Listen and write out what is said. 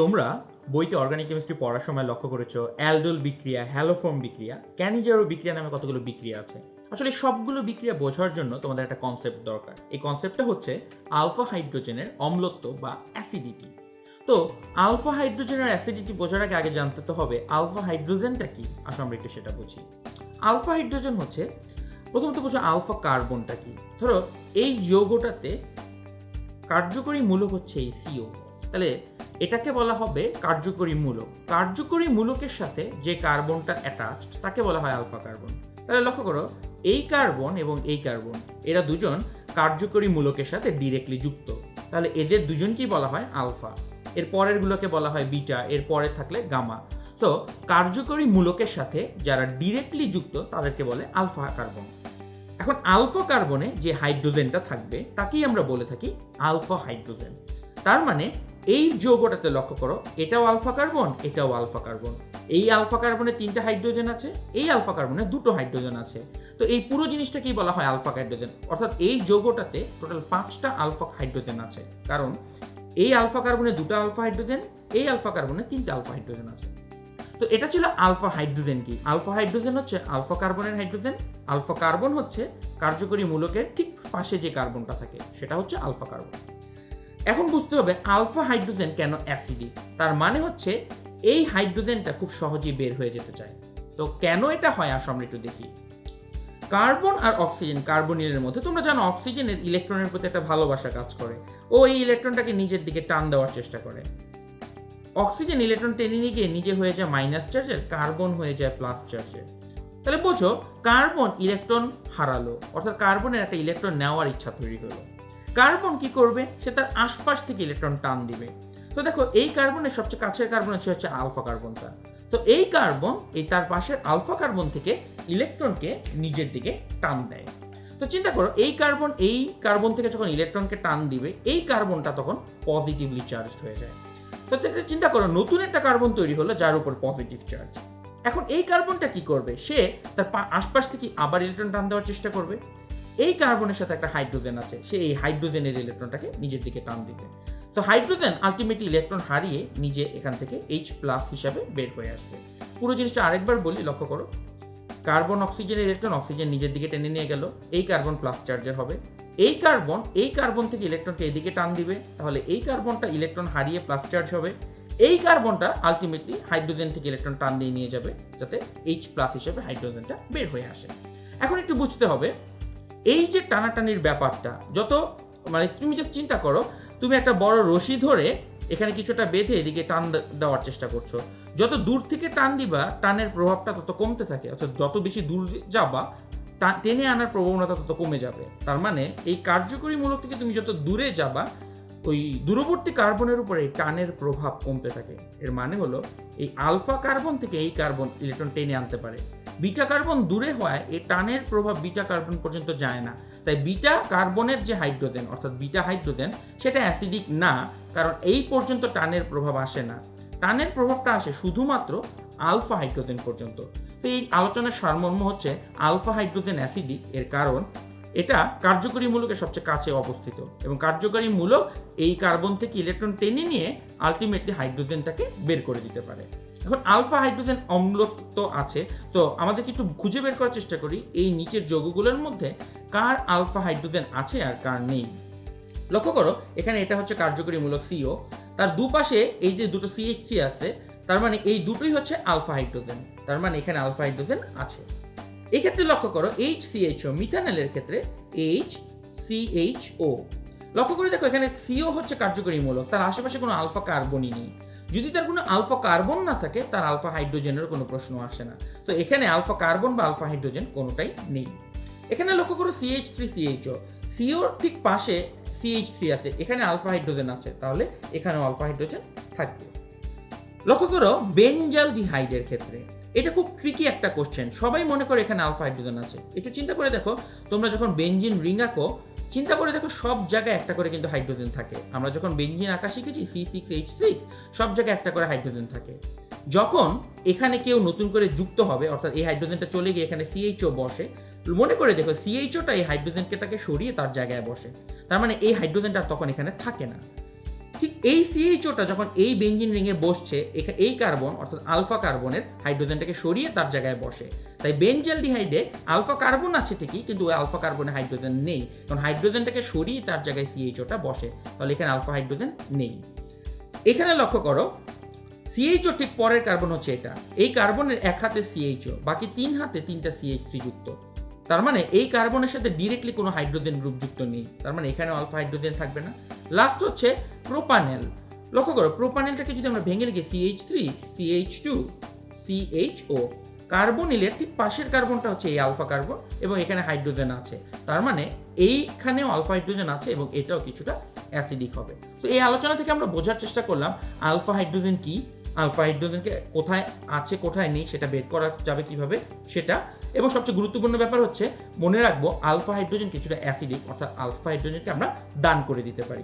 তোমরা বইতে organic chemistry পড়ার সময় লক্ষ্য করেছ অ্যালডোল বিক্রিয়া হ্যালোফর্ম বিক্রিয়া ক্যানিজারো বিক্রিয়া নামে কতগুলো বিক্রিয়া আছে? আসলে সবগুলো বিক্রিয়া বোঝার জন্য তোমাদের একটা কনসেপ্ট দরকার। এই কনসেপ্টটা হচ্ছে আলফা হাইড্রোজেনের অম্লত্ব বা অ্যাসিডিটি তো আলফা হাইড্রোজেনের অ্যাসিডিটি বোঝার আগে আগে জানতে তো হবে আলফা হাইড্রোজেনটা কি? আসলে আমরা একটু সেটা বুঝি। আলফা হাইড্রোজেন হচ্ছে, প্রথমত বুঝো আলফা কার্বনটা কি? ধরো এই যৌগটাতে কার্যকরী মূলক হচ্ছে এই সিও তাহলে এটাকে বলা হবে কার্যকরী মূলক। কার্যকরী মূলকের সাথে যে কার্বনটা অ্যাটাচড তাকে বলা হয় আলফা কার্বন তাহলে লক্ষ্য করো, এই কার্বন এবং এই কার্বন, এরা দুজন কার্যকরী মূলকের সাথে ডিরেক্টলি যুক্ত। তাহলে এদের দুজনকেই বলা হয় আলফা এর পরেরগুলোকে বলা হয় বিটা এর পরে থাকলে গামা তো কার্যকরী মূলকের সাথে যারা ডিরেক্টলি যুক্ত, তাদেরকে বলে আলফা কার্বন এখন আলফা কার্বনে যে হাইড্রোজেনটা থাকবে, তাকেই আমরা বলে থাকি আলফা হাইড্রোজেন তার মানে এই যৌগটাতে লক্ষ্য করো, এটাও আলফা কার্বন এটাও আলফা কার্বন এই আলফা কার্বনে তিনটা হাইড্রোজেন আছে, এই আলফা কার্বনে দুটো হাইড্রোজেন আছে। তো এই পুরো জিনিসটাকেই বলা হয় আলফা হাইড্রোজেন অর্থাৎ এই যৌগটাতে টোটাল পাঁচটা আলফা হাইড্রোজেন আছে। কারণ এই আলফা কার্বনে দুটো আলফা হাইড্রোজেন এই আলফা কার্বনে তিনটা আলফা হাইড্রোজেন আছে। তো এটা ছিল আলফা হাইড্রোজেন কি? আলফা হাইড্রোজেন হচ্ছে আলফা কার্বনের হাইড্রোজেন আলফা কার্বন হচ্ছে কার্যকরী মূলকের ঠিক পাশে যে কার্বনটা থাকে, সেটা হচ্ছে আলফা কার্বন এখন বুঝতে হবে আলফা হাইড্রোজেন কেন অ্যাসিডিক তার মানে হচ্ছে এই হাইড্রোজেনটা খুব সহজেই বের হয়ে যেতে চায়। তো কেন এটা হয় আসো আমরা একটু দেখি। কার্বন আর অক্সিজেন, কার্বনিলের মধ্যে, তোমরা জানো অক্সিজেনের ইলেকট্রনের প্রতি একটা ভালোবাসা কাজ করে। ও এই ইলেকট্রনটাকে নিজের দিকে টান দেওয়ার চেষ্টা করে। অক্সিজেন ইলেকট্রন টেনে নিয়ে গিয়ে নিজে হয়ে যায় মাইনাস চার্জের, কার্বন হয়ে যায় প্লাস চার্জের। তাহলে বোঝো, কার্বন ইলেকট্রন হারালো, অর্থাৎ কার্বনের একটা ইলেকট্রন নেওয়ার ইচ্ছা তৈরি হলো কার্বন কি করবে? সে তার আশপাশ থেকে ইলেকট্রন টান দিবে। তো দেখো, এই কার্বনের সবচেয়ে কাছের কার্বন হচ্ছে হচ্ছে আলফা কার্বনটা তো এই কার্বন এই তার পাশের আলফা কার্বন থেকে ইলেকট্রনকে নিজের দিকে টান দেয়। তো চিন্তা করো, এই কার্বন এই কার্বন থেকে যখন ইলেকট্রনকে টান দিবে, এই কার্বনটা তখন পজিটিভলি চার্জড হয়ে যায়। তো চিন্তা করো, নতুন একটা কার্বন তৈরি হলো যার উপর পজিটিভ চার্জ এখন এই কার্বনটা কি করবে? সে তার আশপাশ থেকে আবার ইলেকট্রন টান দেওয়ার চেষ্টা করবে। এই কার্বনের সাথে একটা হাইড্রোজেন আছে, সে এই হাইড্রোজেনের ইলেকট্রনটাকে নিজের দিকে টান দিবে। তো হাইড্রোজেন আলটিমেটলি ইলেকট্রন হারিয়ে নিজে এখান থেকে এইচ প্লাস হিসাবে বের হয়ে আসবে। পুরো জিনিসটা আরেকবার বলি, লক্ষ্য করো। কার্বন অক্সিজেনের ইলেকট্রন অক্সিজেন নিজের দিকে টেনে নিয়ে গেল, এই কার্বন প্লাস চার্জের হবে। এই কার্বন এই কার্বন থেকে ইলেকট্রনকে এদিকে টান দিবে, তাহলে এই কার্বনটা ইলেকট্রন হারিয়ে প্লাস চার্জ হবে। এই কার্বনটা আলটিমেটলি হাইড্রোজেন থেকে ইলেকট্রন টান দিয়ে নিয়ে যাবে, যাতে এইচ প্লাস হিসেবে হাইড্রোজেনটা বের হয়ে আসে। এখন একটু বুঝতে হবে এই যে টানাটানির ব্যাপারটা, যত মানে তুমি জাস্ট চিন্তা করো, তুমি একটা বড় রশি ধরে এখানে কিছুটা বেঁধে এদিকে টান দেওয়ার চেষ্টা করছ। যত দূর থেকে টান দিবা, টানের প্রভাবটা তত কমতে থাকে। অর্থাৎ যত বেশি দূর যাবা টেনে আনার প্রবণতা তত কমে যাবে। তার মানে এই কার্যকরী মূলক থেকে তুমি যত দূরে যাবা, ওই দূরবর্তী কার্বনের উপরে এই টানের প্রভাব কমতে থাকে। এর মানে হলো, এই আলফা কার্বন থেকে এই কার্বন ইলেকট্রন টেনে আনতে পারে। বিটা কার্বন দূরে হওয়ায় এই টানের প্রভাব বিটা কার্বন পর্যন্ত যায় না। তাই বিটা কার্বনের যে হাইড্রোজেন, অর্থাৎ বিটা হাইড্রোজেন, সেটা অ্যাসিডিক না, কারণ এই পর্যন্ত টানের প্রভাব আসে না। টানের প্রভাবটা আসে শুধুমাত্র আলফা হাইড্রোজেন পর্যন্ত। তো এই আলোচনার সারমর্ম হচ্ছে আলফা হাইড্রোজেন অ্যাসিডিক এর কারণ এটা কার্যকরী মূলকের সবচেয়ে কাছে অবস্থিত এবং কার্যকরী মূলক এই কার্বন থেকে ইলেকট্রন টেনে নিয়ে আলটিমেটলি হাইড্রোজেনটাকে বের করে দিতে পারে। এখন আলফা হাইড্রোজেন অম্লত্ব আছে, তো আমাদেরকে একটু খুঁজে বের করার চেষ্টা করি এই নিচের যৌগগুলোর মধ্যে কার আলফা হাইড্রোজেন আছে আর কার নেই। লক্ষ্য করো, এখানে এটা হচ্ছে কার্যকরী মূলক সিও তার দুপাশে এই যে দুটো সিএইচ থ্রি আছে, তার মানে এই দুটোই হচ্ছে আলফা হাইড্রোজেন, তার মানে এখানে আলফা হাইড্রোজেন আছে। এই ক্ষেত্রে লক্ষ্য করো এইচ সিএইচও মিথানেলের ক্ষেত্রে এইচ সিএইচও লক্ষ্য করে দেখো, এখানে সিও হচ্ছে কার্যকরী মূলক, তার আশেপাশে কোনো আলফা কার্বনই নেই। যদি তার কোনো আলফা কার্বন না থাকে, তার আলফা হাইড্রোজেনের কোনো প্রশ্ন আসে না। তো এখানে আলফা কার্বন বা আলফা হাইড্রোজেন কোনোটাই নেই। এখানে লক্ষ্য করো সিএইচ থ্রি সিএইচও সিওর ঠিক পাশে সিএইচ থ্রি আছে, এখানে আলফা হাইড্রোজেন আছে, তাহলে এখানেও আলফা হাইড্রোজেন থাকবে। লক্ষ্য করো বেঞ্জাল ডিহাইডের ক্ষেত্রে। এটা খুব ট্রিকি একটা কোশ্চেন সবাই মনে করে এখানে আলফা হাইড্রোজেন আছে। একটু চিন্তা করে দেখো, তোমরা যখন বেঞ্জিন রিং আঁকো চিন্তা করে দেখো, সব জায়গায় একটা করে কিন্তু হাইড্রোজেন থাকে। আমরা যখন বেঞ্জিন আঁকা শিখেছি সি সিক্স এইচ সিক্স সব জায়গায় একটা করে হাইড্রোজেন থাকে। যখন এখানে কেউ নতুন করে যুক্ত হবে, অর্থাৎ এই হাইড্রোজেনটা চলে গিয়ে এখানে সিএইচও বসে, মনে করে দেখো সিএইচওটা এই হাইড্রোজেনটাকে সরিয়ে তার জায়গায় বসে। তার মানে এই হাইড্রোজেনটা তখন এখানে থাকে না। ঠিক এই সিএইচওটা যখন এই বেঞ্জিন রিংয়ে বসছে এই কার্বন অর্থাৎ আলফা কার্বনের হাইড্রোজেনটাকে সরিয়ে তার জায়গায় বসে। তাই বেঞ্জালডিহাইডে আলফা কার্বন আছে ঠিকই, কিন্তু ওই আলফা কার্বনে হাইড্রোজেন নেই। কারণ হাইড্রোজেনটাকে সরিয়ে তার জায়গায় সিএইচওটা বসে। তাহলে এখানে আলফা হাইড্রোজেন নেই। এখানে লক্ষ্য করো সিএইচও ঠিক পরের কার্বন হচ্ছে এটা। এই কার্বনের এক হাতে সিএইচও বাকি তিন হাতে তিনটা সিএইচ থ্রি যুক্ত। তার মানে এই কার্বনের সাথে ডিরেক্টলি কোনো হাইড্রোজেন গ্রুপ যুক্ত নেই। তার মানে এখানে আলফা হাইড্রোজেন থাকবে না। লাস্ট হচ্ছে প্রোপানেল লক্ষ্য করো প্রোপানেলটাকে যদি আমরা ভেঙে লিখি CH three CH two CHO কার্বনিলের ঠিক পাশের কার্বনটা হচ্ছে এই আলফা কার্বন এবং এখানে হাইড্রোজেন আছে। তার মানে এইখানেও আলফা হাইড্রোজেন আছে এবং এটাও কিছুটা অ্যাসিডিক হবে। তো এই আলোচনা থেকে আমরা বোঝার চেষ্টা করলাম আলফা হাইড্রোজেন কি? আলফা হাইড্রোজেনকে কোথায় আছে, কোথায় নেই সেটা বের করা যাবে কীভাবে সেটা। এবং সবচেয়ে গুরুত্বপূর্ণ ব্যাপার হচ্ছে, মনে রাখব, আলফা হাইড্রোজেন কিছুটা অ্যাসিডিক, অর্থাৎ আলফা হাইড্রোজেনকে আমরা দান করে দিতে পারি।